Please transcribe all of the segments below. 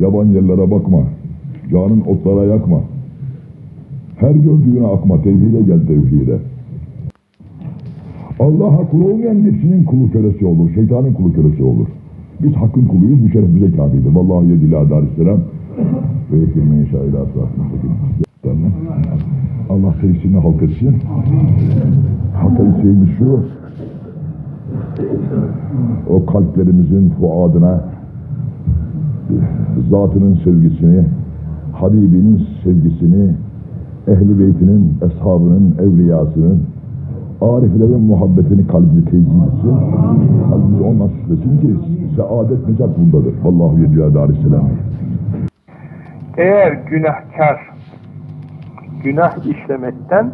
Yaban yerlere bakma. Canın otlara yakma. Her gördüğüne akma. Tevhide gel tevhide. Allah'a kul olmayan nefsinin kulu kölesi olur. Şeytanın kulu kölesi olur. Biz hakkın kuluyuz. Bu şeref bize kafidir. Vallahi yedilâ darisselam. Ve yekilme inşa. Allah tesirini halk etsin. Hatta şeyimiz şu. O kalplerimizin fuadına zatının sevgisini, Habibinin sevgisini, ehli beytinin, eshabının, evliyasının, ariflerin muhabbetini kalbimize tezyin etsin. Kalbimizi ondan süslesin ki saadet necat bundadır. Vallahu yediyâ aleyhisselam. Eğer günahkar günah işlemekten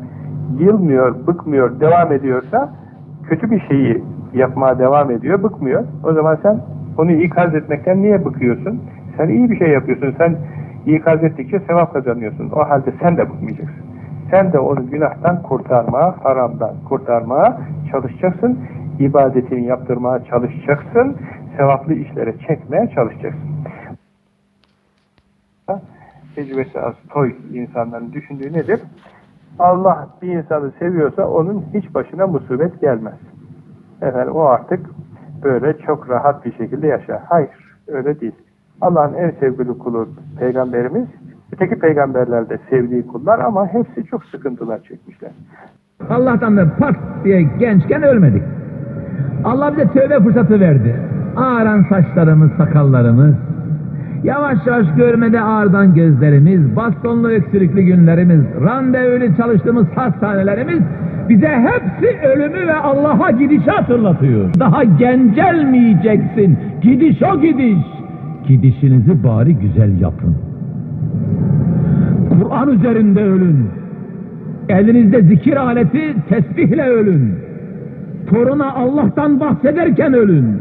yılmıyor, bıkmıyor, devam ediyorsa kötü bir şeyi yapmaya devam ediyor, bıkmıyor. O zaman sen onu ikaz etmekten niye bıkıyorsun? Sen iyi bir şey yapıyorsun. Sen ikaz ettikçe sevap kazanıyorsun. O halde sen de bıkmayacaksın. Sen de onu günahtan kurtarmaya, haramdan kurtarmaya çalışacaksın. ibadetini yaptırmaya çalışacaksın. Sevaplı işlere çekmeye çalışacaksın tecrübesi az toy insanların düşündüğü nedir? Allah bir insanı seviyorsa onun hiç başına musibet gelmez. Efendim o artık böyle çok rahat bir şekilde yaşar. Hayır, öyle değil. Allah'ın en sevgili kulu peygamberimiz, öteki peygamberler de sevdiği kullar ama hepsi çok sıkıntılar çekmişler. Allah'tan da pat diye gençken ölmedik. Allah bize tövbe fırsatı verdi. Ağaran saçlarımız, sakallarımız, yavaş yavaş görmede ağrıdan gözlerimiz, bastonlu öksürüklü günlerimiz, randevulu çalıştığımız hastanelerimiz bize hepsi ölümü ve Allah'a gidişi hatırlatıyor. Daha gencelmeyeceksin. Gidiş o gidiş. Gidişinizi bari güzel yapın. Kur'an üzerinde ölün. Elinizde zikir aleti tesbihle ölün. Toruna Allah'tan bahsederken ölün.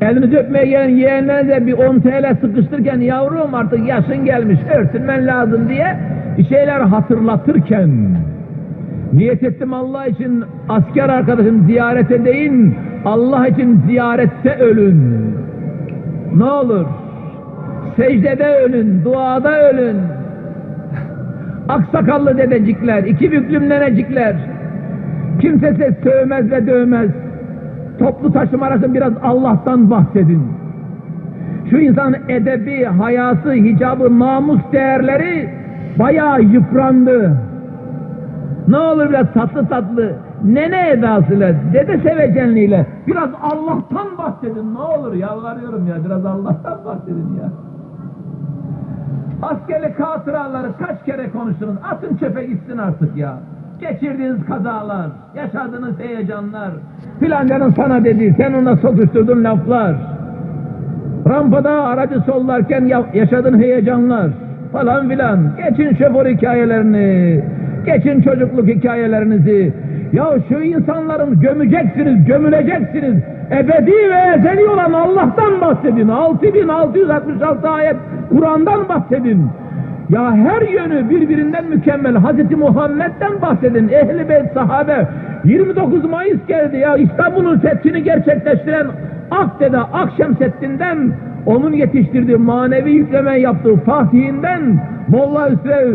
Elinizi öpmeye gelen yeğenlerinize bir 10 TL sıkıştırırken yavrum artık yaşın gelmiş örtünmen lazım diye şeyler hatırlatırken niyet ettim Allah için asker arkadaşım ziyarete değil Allah için ziyarette ölün. Ne olur secdede ölün, duada ölün. Aksakallı dedecikler, iki büklüm nenecikler. Kimse size sövmez ve dövmez. Toplu taşıma arasında biraz Allah'tan bahsedin. Şu insanın edebi, hayası, hicabı, namus değerleri bayağı yıprandı. Ne olur biraz tatlı tatlı, nene edasıyla, dede sevecenliğiyle biraz Allah'tan bahsedin. Ne olur yalvarıyorum ya, biraz Allah'tan bahsedin ya. Askerlik hatıraları kaç kere konuştunuz? Atın çöpe gitsin artık ya. Geçirdiğiniz kazalar, yaşadığınız heyecanlar, filancanın sana dediği, sen ona sokuşturduğun laflar, rampada aracı sollarken ya- yaşadığın heyecanlar falan filan. Geçin şoför hikayelerini, geçin çocukluk hikayelerinizi. Ya şu insanların gömeceksiniz, gömüleceksiniz. Ebedi ve ezeli olan Allah'tan bahsedin. 6666 ayet Kur'an'dan bahsedin. Ya her yönü birbirinden mükemmel Hazreti Muhammed'den bahsedin. Ehli beyt sahabe. 29 Mayıs geldi ya İstanbul'un fethini gerçekleştiren Akdede Akşemseddin'den onun yetiştirdiği manevi yükleme yaptığı Fatih'inden Molla Hüsrev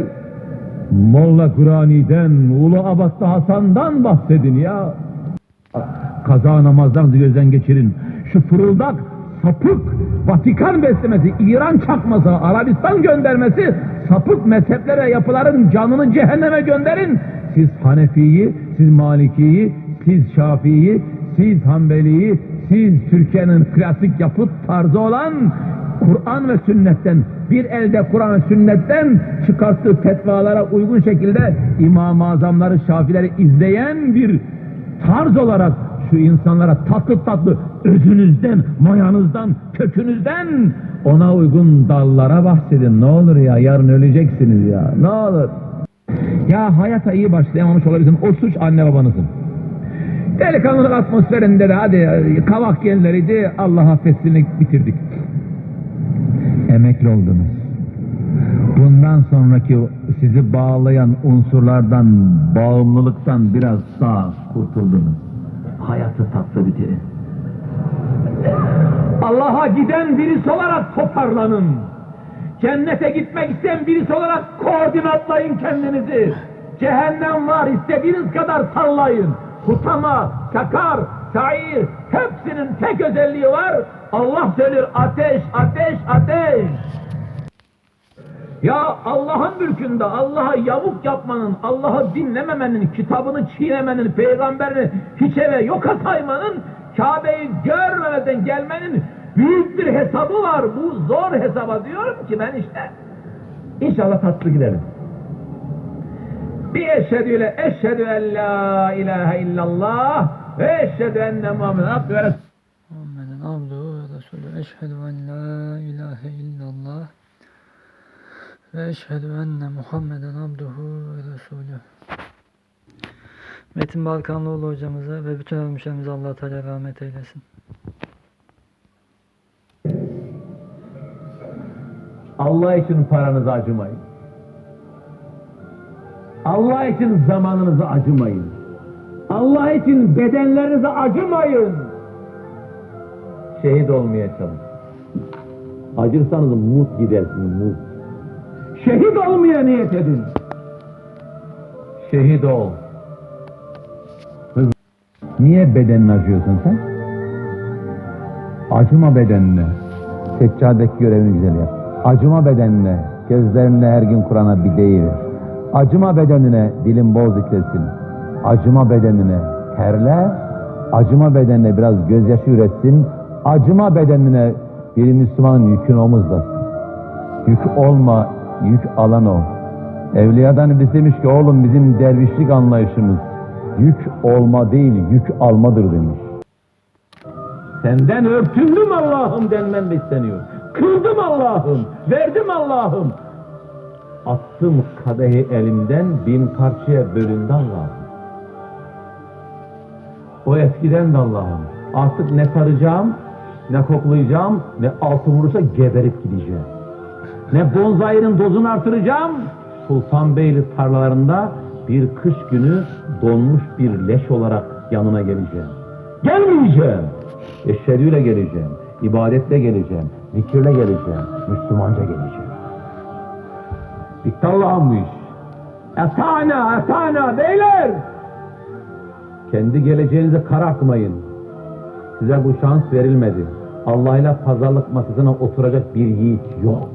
Molla Kurani'den Ulu Abbas'ta Hasan'dan bahsedin ya. Kaza namazlarınızı gözden geçirin. Şu fırıldak, sapık, Vatikan beslemesi, İran çakması, Arabistan göndermesi, sapık mezheplere, yapıların canını cehenneme gönderin. Siz Hanefi'yi, siz Maliki'yi, siz Şafii'yi, siz Hanbeli'yi, siz Türkiye'nin klasik yapıt tarzı olan Kur'an ve sünnetten bir elde Kur'an ve sünnetten çıkarttığı fetvalara uygun şekilde İmam-ı Azamları, Şafileri izleyen bir tarz olarak şu insanlara tatlı tatlı özünüzden, mayanızdan, kökünüzden ona uygun dallara bahsedin. Ne olur ya yarın öleceksiniz ya. Ne olur. Ya hayata iyi başlayamamış olabilirsin. O suç anne babanızın. Delikanlılık atmosferinde de hadi kavak genleriydi Allah affetsin bitirdik. Emekli oldunuz. Bundan sonraki sizi bağlayan unsurlardan, bağımlılıktan biraz daha kurtuldunuz. Hayatı tatlı bitirin. Allah'a giden birisi olarak toparlanın. Cennete gitmek isteyen birisi olarak koordinatlayın kendinizi. Cehennem var istediğiniz kadar sallayın. Hutama, sakar, sair hepsinin tek özelliği var. Allah söylüyor ateş, ateş, ateş. Ya Allah'ın mülkünde Allah'a yavuk yapmanın, Allah'ı dinlememenin, kitabını çiğnemenin, peygamberini hiçe ve yoka saymanın, Kabe'yi görmemeden gelmenin büyük bir hesabı var. Bu zor hesaba diyorum ki ben işte. İnşallah tatlı gidelim. Bir eşhedü ile eşhedü en la ilahe illallah ve eşhedü enne Muhammeden abdü ve Resul- Muhammeden abduhu ve resulü. Eşhedü en la ilahe illallah ve eşhedü enne Muhammeden abduhu ve resulü. Metin Balkanlıoğlu hocamıza ve bütün ölmüşlerimize allah Teala rahmet eylesin. Allah için paranızı acımayın. Allah için zamanınızı acımayın. Allah için bedenlerinizi acımayın. Şehit olmaya çalışın. Acırsanız mut gidersiniz mut. Şehit olmaya niyet edin. Şehit ol. Niye bedenini acıyorsun sen? Acıma bedenine. Seccadeki görevini güzel yap. Acıma bedenine. Gözlerinle her gün Kur'an'a bir deyiver. Acıma bedenine dilin bol zikretsin. Acıma bedenine terle. Acıma bedenine biraz gözyaşı üretsin. Acıma bedenine bir Müslümanın yükünü omuzlasın. Yük olma, yük alan ol. Evliyadan iblis demiş ki oğlum bizim dervişlik anlayışımız yük olma değil yük almadır demiş. Senden örtündüm Allah'ım denmem isteniyor. Kıldım Allah'ım, verdim Allah'ım. Attım kadehi elimden bin parçaya bölündü Allah'ım. O eskiden de Allah'ım. Artık ne saracağım, ne koklayacağım, ne altı vurursa geberip gideceğim. Ne bonzairin dozunu artıracağım, Sultanbeyli tarlalarında bir kış günü donmuş bir leş olarak yanına geleceğim. Gelmeyeceğim. Eşhedüyle geleceğim. ibadetle geleceğim. Zikirle geleceğim. Müslümanca geleceğim. Bitti Allah'ım bu iş. Etana, etana beyler! Kendi geleceğinizi karartmayın. Size bu şans verilmedi. Allah ile pazarlık masasına oturacak bir yiğit yok.